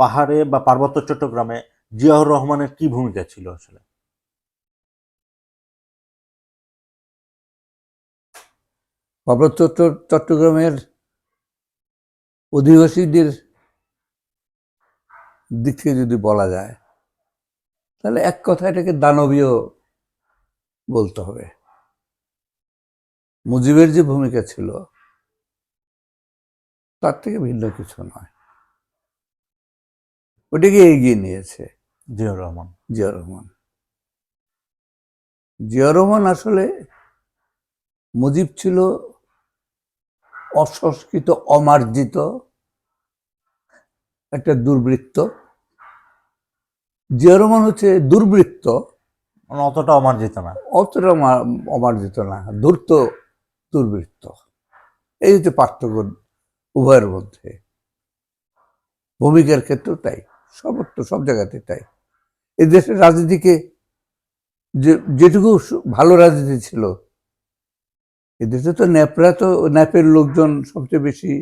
পাহাড়ে বা পার্বত্য চট্টগ্রামে জিয়াউর রহমানের কি ভূমিকা ছিল আসলে? পার্বত্য চট্ট- চট্টগ্রামের অধিবাসীদের দিক থেকে যদি বলা যায়, তাহলে এক কথা এটাকে দানবীয় বলতে হবে। মুজিবের যে ভূমিকা ছিল, তার থেকে ভিন্ন কিছু নয়। ওটাকে এগিয়ে নিয়েছে। জিয়াউর রহমান। জিয়া রহমান। জিয়া রহমান আসলে মুজিব ছিল অসংস্কৃত অমার্জিত একটা দুর্বৃত্ত। জিয়া রহমান হচ্ছে দুর্বৃত্ত। মানে অতটা অমার্জিত না। অতটা অমার্জিত না ধূর্ত দুর্বৃত্ত। এই হচ্ছে পার্থক্য উভয়ের মধ্যে। ভূমিকার ক্ষেত্রেও তাই। সর্বত্র সব জায়গাতে তাই। এই দেশের রাজনীতিকে যে, যেটুকু ভালো রাজনীতি ছিল, এই দেশে তো ন্যাপরা তো, ন্যাপের লোকজন সবচেয়ে বেশি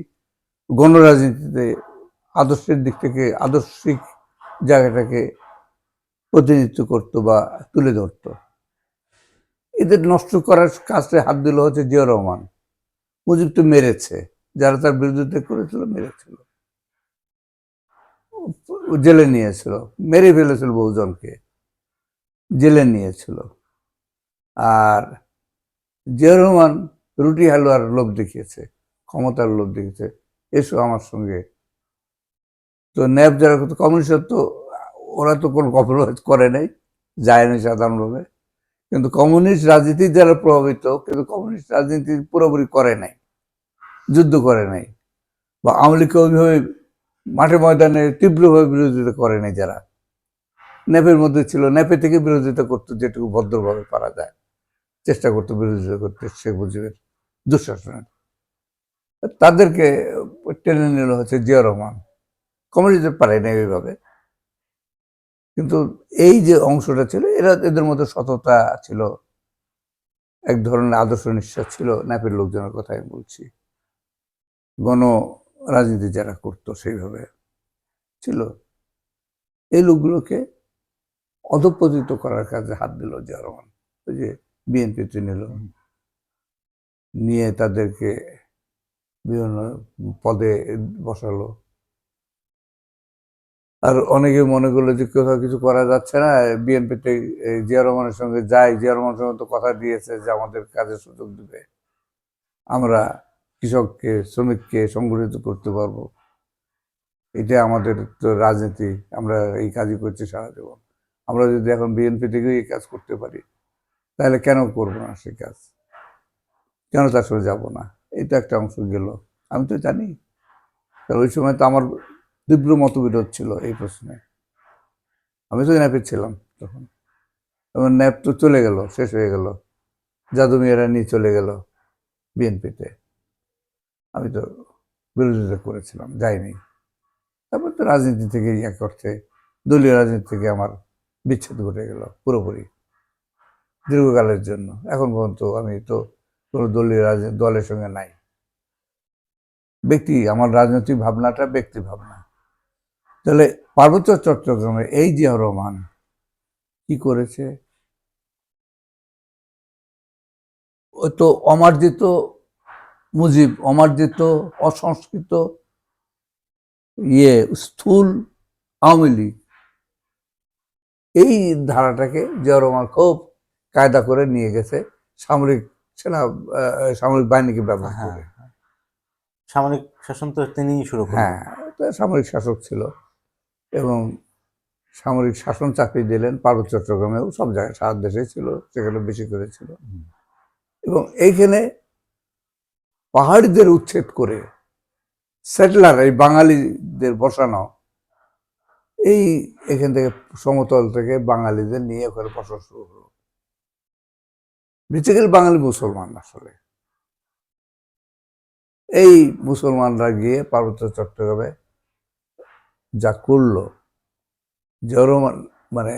গণরাজনীতিতে আদর্শের দিক থেকে, আদর্শিক জায়গাটাকে প্রতিনিধিত্ব করতো বা তুলে ধরতো। এদের নষ্ট করার কাজটা হাত দিল হচ্ছে জিয়া রহমান। মুজিব তো মেরেছে, যারা তার বিরুদ্ধে করেছিল মেরেছিল। জেলে নিয়েছিল, মেরে ফেলেছিল বহুজনকে, জেলে নিয়েছিল। আর জিয়া রহমান রুটি হালুয়ার লোভ দেখিয়েছে, ক্ষমতার লোভ দেখিয়েছে, এসো আমার সঙ্গে। তো ন্যাপ যারা করতো, কমিউনিস্ট তো, ওরা তো কোনো কম্প্রোমাইজ করে নাই, যায় যায়নি সাধারণভাবে। কিন্তু কমিউনিস্ট রাজনীতি যারা প্রভাবিত, কিন্তু কমিউনিস্ট রাজনীতি পুরোপুরি করে নাই, যুদ্ধ করে নাই। বা আওয়ামী লীগকে ওইভাবে মাঠে ময়দানে তীব্রভাবে বিরোধিতা করে নাই যারা। ন্যাপের মধ্যে ছিল ন্যাপে থেকে বিরোধিতা করতো যেটুকু ভদ্রভাবে পারা যায়, চেষ্টা করতো বিরোধিতা করতে শেখ মুজিবের দুঃশাসনের তাদেরকে টেনে নিল হচ্ছে জিয়া রহমান। কমিউনিস্ট পারে নাই ওইভাবে। কিন্তু এই যে অংশটা ছিল, এরা এদের মধ্যে সততা ছিল, এক ধরনের আদর্শ নিঃশ্বাস ছিল ন্যাপের লোকজনের কথা আমি বলছি। গণ রাজনীতি যারা করতো সেইভাবে ছিল। এই লোকগুলোকে অধপতিত করার কাজে হাত দিল জিয়া রহমান ওই যে বিএনপিতে নিল নিয়ে তাদেরকে বিভিন্ন পদে বসালো। আর অনেকে মনে করল যে কোথাও কিছু করা যাচ্ছে না। বিএনপিতে জিয়া রহমানের সঙ্গে যাই জিয়া রহমানের সঙ্গে তো কথা দিয়েছে যে আমাদের কাজের সুযোগ দিবে। আমরা কৃষককে, শ্রমিককে সংগঠিত করতে পারব। এটা আমাদের তো রাজনীতি, আমরা এই কাজই করছি সারা জীবন। আমরা যদি এখন বিএনপি থেকেও এই কাজ করতে পারি, তাহলে কেন করব না সেই কাজ? কেন তার সঙ্গে যাব না? এটা একটা অংশ গেল। আমি তো জানি। কারণ ওই সময় তো আমার তীব্র মতবিরোধ ছিল এই প্রশ্নে। আমি তো ন্যাপে ছিলাম তখন। তখন ন্যাপ তো চলে গেল, শেষ হয়ে গেল। জাদু মেয়েরা নিয়ে চলে গেল বিএনপিতে। আমি তো বিরোধিতা করেছিলাম, যাইনি। তারপর তো রাজনীতি থেকে এক অর্থে দলীয় রাজনীতি থেকে আমার বিচ্ছেদ ঘটে গেল পুরোপুরি দীর্ঘকালের জন্য। এখন পর্যন্ত আমি তো কোনো দলীয় রাজনীতি, দলের সঙ্গে নাই। ব্যক্তি, আমার রাজনৈতিক ভাবনাটা ব্যক্তি ভাবনা। তাহলে পার্বত্য চট্টগ্রামে এই জিয়া রহমান কি করেছে? তো অমার্জিত মুজিব অমার্জিত অসংস্কৃত ইয়ে স্থূল আওয়ামী লীগ। এই ধারাটাকে জিয়া খুব কায়দা করে নিয়ে গেছে সামরিক সেনা সামরিক বাহিনীকে ব্যবহার হ্যাঁ করে। সামরিক শাসন তো তিনিই শুরু হ্যাঁ সামরিক শাসক ছিল এবং সামরিক শাসন চাকরি দিলেন পার্বত্য চট্টগ্রামেও সব জায়গায় সারা দেশে ছিল সেখানে বেশি করে ছিল। এবং এইখানে পাহাড়িদের উচ্ছেদ করে সেটলার, এই বাঙালিদের বসানো, এই এখান থেকে সমতল থেকে বাঙালিদের নিয়ে ওখানে বসা শুরু হলো। বেসিক্যালি বাঙালি মুসলমান আসলে। এই মুসলমানরা গিয়ে পার্বত্য চট্টগ্রামে যা করল জরমান মানে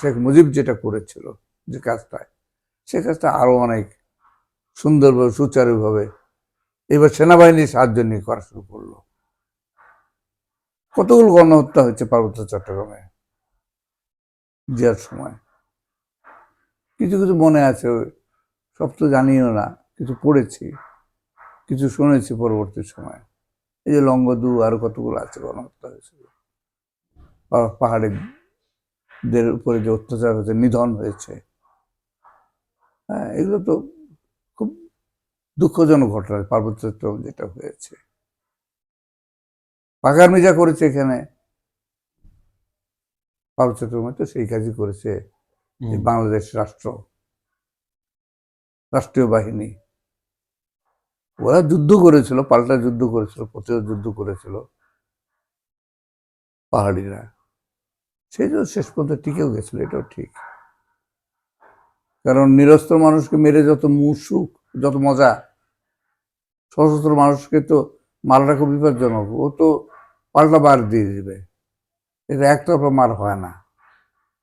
শেখ মুজিব যেটা করেছিল যে কাজটায় সে কাজটা আরও অনেক সুন্দরভাবে, সুচারুভাবে এবার সেনাবাহিনীর সাহায্য নিয়ে করা শুরু করল। কতগুলো গণহত্যা হয়েছে পার্বত্য চট্টগ্রামে? জিয়ার সময়। কিছু কিছু মনে আছে, সব তো জানিও না, কিছু পড়েছি, কিছু শুনেছি পরবর্তী সময়। এই যে লঙ্গদু আর কতগুলো আছে গণহত্যা হয়েছিল পাহাড়িদের উপরে যে অত্যাচার হয়েছে, নিধন হয়েছে। হ্যাঁ এগুলো তো দুঃখজনক ঘটনা পার্বত্য চট্টগ্রাম যেটা হয়েছে। পাকার মিজা করেছে এখানে। পার্বত্য চট্টগ্রামে তো সেই কাজই করেছে বাংলাদেশ রাষ্ট্র রাষ্ট্রীয় বাহিনী। ওরা যুদ্ধ করেছিল পাল্টা যুদ্ধ করেছিল প্রতিরোধ যুদ্ধ করেছিল পাহাড়িরা। সেই জন্য শেষ পর্যন্ত টিকেও গেছিল এটাও ঠিক। কারণ নিরস্ত্র মানুষকে মেরে যত মুসুক যত মজা। সশস্ত্র মানুষকে তো মারাটা খুব বিপজ্জনক। ও তো পাল্টা বার দিয়ে দেবে। এটা একতরফা মার হয় না।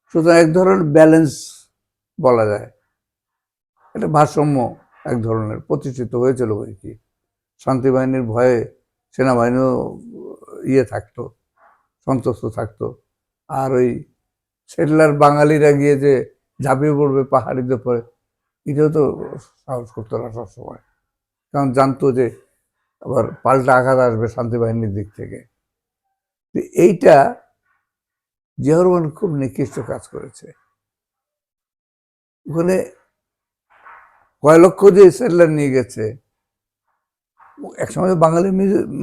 সুতরাং এক ধরনের ব্যালেন্স বলা যায়। এটা ভারসাম্য এক ধরনের প্রতিষ্ঠিত হয়েছিল বই কি। শান্তি বাহিনীর ভয়ে সেনাবাহিনীও ইয়ে থাকতো সন্তুষ্ট থাকতো। আর ওই সেটলার বাঙালিরা গিয়ে যে ঝাঁপিয়ে পড়বে পাহাড়িদের পরে এটাও তো সাহস করতো না সবসময়। কারণ জানতো যে আবার পাল্টা আঘাত আসবে শান্তি বাহিনীর দিক থেকে। তো এইটা জিয়াউর রহমান খুব নিকৃষ্ট কাজ করেছে। ওখানে কয় লক্ষ যে সেটলার নিয়ে গেছে, একসময় বাঙালি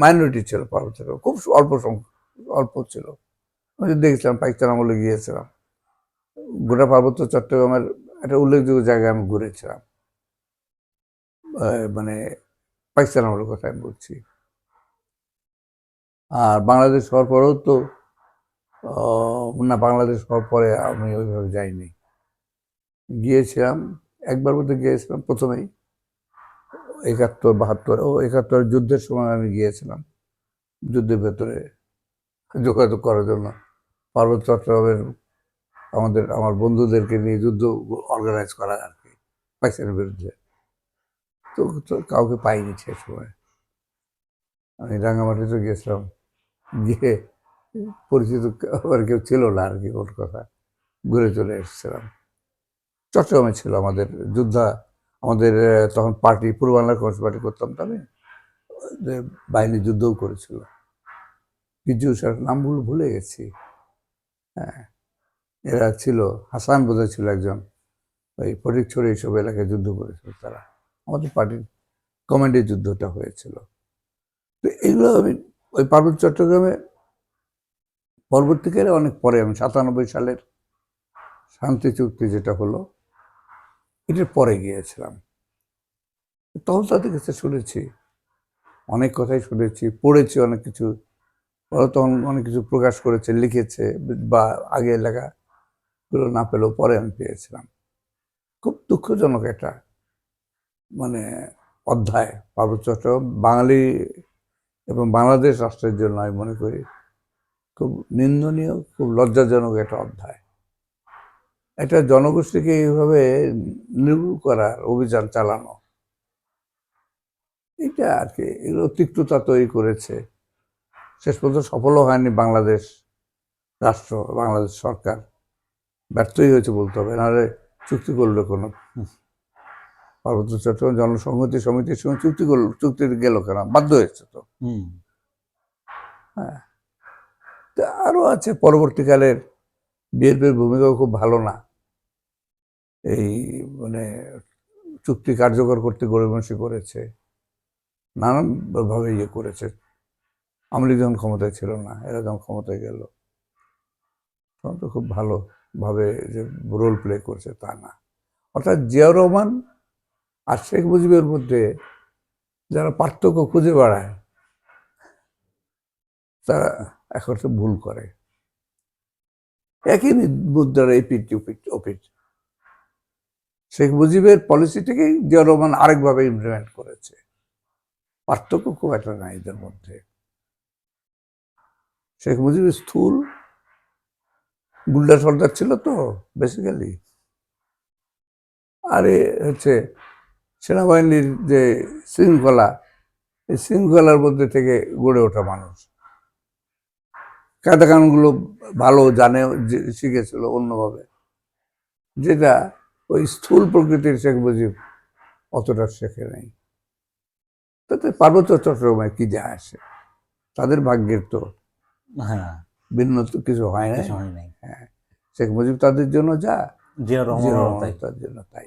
মাইনরিটি ছিল পার্বত্য খুব অল্প অল্প ছিল। আমি দেখছিলাম, পাকিস্তান আমলে গিয়েছিলাম। গোটা পার্বত্য চট্টগ্রামের একটা উল্লেখযোগ্য জায়গায় আমি ঘুরেছিলাম। মানে পাকিস্তান আমলের কথা আমি বলছি। আর বাংলাদেশ হওয়ার পরেও তো না, বাংলাদেশ হওয়ার পরে আমি ওইভাবে যাইনি। গিয়েছিলাম, একবার মধ্যে গিয়েছিলাম প্রথমেই। একাত্তর, বাহাত্তর, ও একাত্তর যুদ্ধের সময় আমি গিয়েছিলাম। যুদ্ধের ভেতরে যোগাযোগ করার জন্য। পার্বত্য চট্টগ্রামের আমাদের, আমার বন্ধুদেরকে নিয়ে যুদ্ধ অর্গানাইজ করা আর কি, পাকিস্তানের বিরুদ্ধে। তো তো কাউকে পাইনি সে সময়। আমি রাঙামাটিতে গিয়েছিলাম গিয়ে পরিচিত আবার কেউ ছিল না আর কি, ওর কথা। ঘুরে চলে এসেছিলাম। চট্টগ্রামে ছিল আমাদের যোদ্ধা, আমাদের তখন পার্টি, পূর্ব বাংলার কংগ্রেস পার্টি করতাম তো আমি বাহিনী যুদ্ধও করেছিল। কিছু স্যার নামগুলো ভুলে গেছি। হ্যাঁ। এরা ছিল, হাসান বোধহয় ছিল একজন, ওই ফটিকছড়ি এইসব এলাকায় যুদ্ধ করেছিল তারা। আমাদের পার্টির কমান্ডের যুদ্ধটা হয়েছিল। তো এগুলো আমি ওই পার্বত্য চট্টগ্রামে পরবর্তীকালে অনেক পরে, আমি সাতানব্বই সালের শান্তি চুক্তি যেটা হলো, এটার পরে গিয়েছিলাম। তখন তাদের কাছে শুনেছি, অনেক কথাই শুনেছি, পড়েছি অনেক কিছু। তখন অনেক কিছু প্রকাশ করেছে, লিখেছে, বা আগে লেখাগুলো না পেলেও পরে আমি পেয়েছিলাম। খুব দুঃখজনক একটা মানে অধ্যায় পার্বত্য চট্টগ্রাম বাঙালি এবং বাংলাদেশ রাষ্ট্রের জন্য আমি মনে করি খুব নিন্দনীয়, খুব লজ্জাজনক একটা অধ্যায়। একটা জনগোষ্ঠীকে এইভাবে নির্মূল করার অভিযান চালানো, এটা আর কি, এগুলো তিক্ততা তৈরি করেছে। শেষ পর্যন্ত সফলও হয়নি বাংলাদেশ রাষ্ট্র, বাংলাদেশ সরকার। ব্যর্থই হয়েছে বলতে হবে নাহলে চুক্তি করল কোনো? পার্বত্য চট্টগ্রাম জনসংহতি সমিতির সঙ্গে চুক্তি করল চুক্তি গেল কেন? বাধ্য হয়েছে তো। হ্যাঁ। তা আরও আছে পরবর্তীকালের বিএনপির ভূমিকাও খুব ভালো না। এই মানে চুক্তি কার্যকর করতে গরিবংশী করেছে নানানভাবে ইয়ে করেছে। আমলি যখন ক্ষমতায় ছিল না এরা যখন ক্ষমতায় গেল তখন তো খুব ভালোভাবে যে রোল প্লে করছে তা না। অর্থাৎ জিয়াউর রহমান আর শেখ মুজিবের মধ্যে যারা পার্থক্য খুঁজে বেড়ায়, তারা এখন তো ভুল করে। একই মুদ্রার এই পিঠ ওপিঠ ওপিঠ। শেখ মুজিবের পলিসিটাকেই জিয়া রহমান আরেকভাবে ইমপ্লিমেন্ট করেছে। পার্থক্য খুব একটা নাই এদের মধ্যে। শেখ মুজিব স্থূল গুন্ডা সর্দার ছিল তো বেসিক্যালি আর, হচ্ছে সেনাবাহিনীর যে শৃঙ্খলা, এই শৃঙ্খলার মধ্যে থেকে গড়ে ওঠা মানুষ। কায়দা ভালো জানে শিখেছিল অন্যভাবে। যেটা ওই স্থূল প্রকৃতির শেখ মুজিব অতটা শেখে নাই। তাতে পার্বত্য চট্টগ্রামে কি যায় আসে? তাদের ভাগ্যের তো হ্যাঁ। ভিন্ন তো কিছু হয় না হয় নাই। শেখ মুজিব তাদের জন্য যা। জিয়া রহমান তার জন্য তাই।